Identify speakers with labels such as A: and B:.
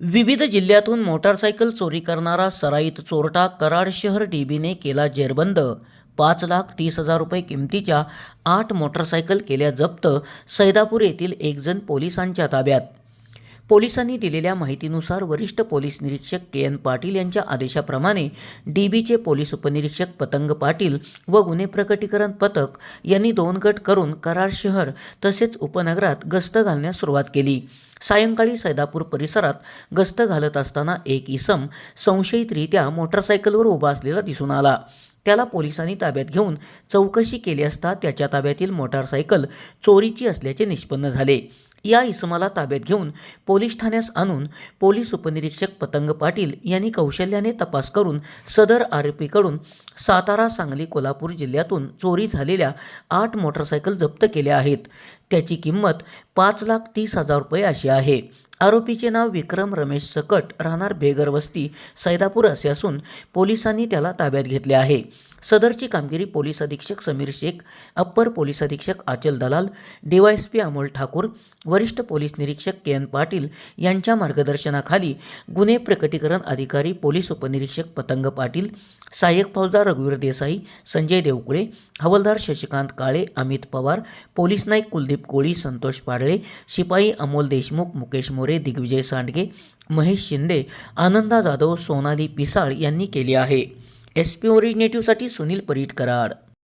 A: विविध जिल्ह्यातून मोटारसायकल चोरी करणारा सराईत चोरटा कराड शहर डीबीने केला जेरबंद. पाच लाख तीस हजार रुपये किमतीच्या आठ मोटारसायकल केल्या जप्त सैदापूर येथील एकजण पोलिसांच्या ताब्यात. पोलिसांनी दिलेल्या माहितीनुसार वरिष्ठ पोलीस निरीक्षक के एन पाटील यांच्या आदेशाप्रमाणे डी बीचे पोलीस उपनिरीक्षक पतंग पाटील व गुन्हे प्रकटीकरण पथक यांनी दोन गट करून कराड शहर तसेच उपनगरात गस्त घालण्यास सुरुवात केली. सायंकाळी सैदापूर परिसरात गस्त घालत असताना एक इसम संशयितरित्या मोटारसायकलवर उभा असलेला दिसून आला. त्याला पोलिसांनी ताब्यात घेऊन चौकशी केली असता त्याच्या ताब्यातील मोटारसायकल चोरीची असल्याचे निष्पन्न झाले. या इसमाला ताब्यात घेऊन पोलीस ठाण्यास आणून पोलीस उपनिरीक्षक पतंग पाटील यांनी कौशल्याने तपास करून सदर आरोपीकडून सातारा सांगली कोल्हापूर जिल्ह्यातून चोरी झालेल्या आठ मोटरसायकल जप्त केल्या आहेत. त्याची किंमत पाच लाख तीस हजार रुपये अशी आहे. आरोपीचे नाव विक्रम रमेश सकट राहणार बेगर वस्ती सैदापूर असे असून पोलिसांनी त्याला ताब्यात घेतले आहे. सदरची कामगिरी पोलीस अधीक्षक समीर शेख अप्पर पोलीस अधीक्षक आचल दलाल डीवायएसपी अमोल ठाकूर वरिष्ठ पोलीस निरीक्षक के एन पाटील यांच्या मार्गदर्शनाखाली गुन्हे प्रकटीकरण अधिकारी पोलीस उपनिरीक्षक पतंग पाटील सहाय्यक फौजदार रघुवीर देसाई संजय देवकुळे हवालदार शशिकांत काळे अमित पवार पोलीस नाईक कुलदीप कोळी संतोष पाडळे शिपाई अमोल देशमुख मुकेश मोरे दिग्विजय सांडगे महेश शिंदे आनंदा जाधव सोनाली पिसाळ यांनी केली आहे. एस पी ओरिजिनेटिव्हसाठी सुनील परीट कराड.